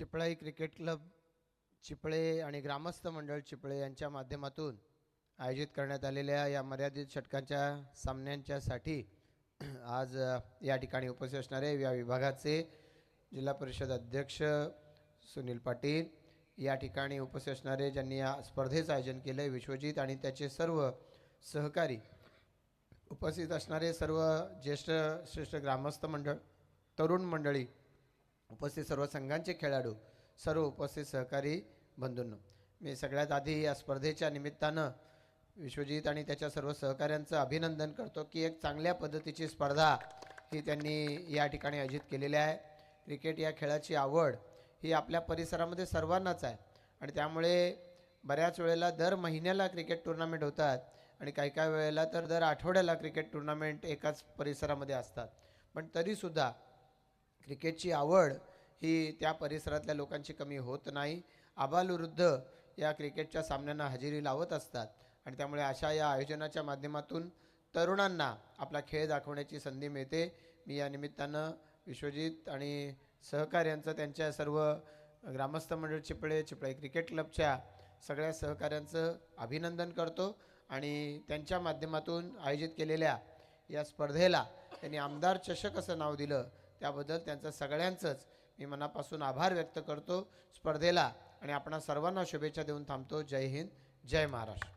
चिपळाई cricket club चिपळे आणि ग्रामस्थ मंडळ चिपळे यांच्या माध्यमातून आयोजित करण्यात आलेल्या या मर्यादित षटकांच्या सामन्यांच्यासाठी आज या ठिकाणी उपस्थित असणारे या विभागाचे जिल्हा परिषद अध्यक्ष सुनील पाटील या ठिकाणी उपस्थित असणारे ज्यांनी या स्पर्धेचं आयोजन केलं आहे विश्वजित आणि त्याचे सर्व सहकारी उपस्थित असणारे सर्व ज्येष्ठ श्रेष्ठ ग्रामस्थ मंडळ तरुण मंडळी उपस्थित सर्व संघांचे खेळाडू सर्व उपस्थित सहकारी बंधूंनो मी सगळ्यात आधी या स्पर्धेच्या निमित्तानं विश्वजित आणि त्याच्या सर्व सहकाऱ्यांचं अभिनंदन करतो की एक चांगल्या पद्धतीची स्पर्धा ही त्यांनी या ठिकाणी आयोजित केलेली आहे. क्रिकेट या खेळाची आवड ही आपल्या परिसरामध्ये सर्वांनाच आहे आणि त्यामुळे बऱ्याच वेळेला दर महिन्याला क्रिकेट टुर्नामेंट होतात आणि काही काही वेळेला तर दर आठवड्याला क्रिकेट टुर्नामेंट एकाच परिसरामध्ये असतात. पण तरीसुद्धा क्रिकेटची आवड ही त्या परिसरातल्या लोकांची कमी होत नाही. आबालवृद्ध या क्रिकेटच्या सामन्यांना हजेरी लावत असतात आणि त्यामुळे अशा या आयोजनाच्या माध्यमातून तरुणांना आपला खेळ दाखवण्याची संधी मिळते. मी या निमित्तानं विश्वजित आणि सहकार्यांचं त्यांच्या सर्व ग्रामस्थ मंडळ चिपळे चिपळे क्रिकेट क्लबच्या सगळ्या सहकाऱ्यांचं अभिनंदन करतो आणि त्यांच्या माध्यमातून आयोजित केलेल्या या स्पर्धेला त्यांनी आमदार चषक असं नाव दिलं. त्याबद्दल त्यांचं सगळ्यांचंच मी मनापासून आभार व्यक्त करतो स्पर्धेला आणि आपणा सर्वांना शुभेच्छा देऊन थांबतो. जय हिंद जय महाराष्ट्र.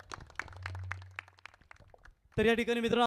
तर या ठिकाणी मित्रांनो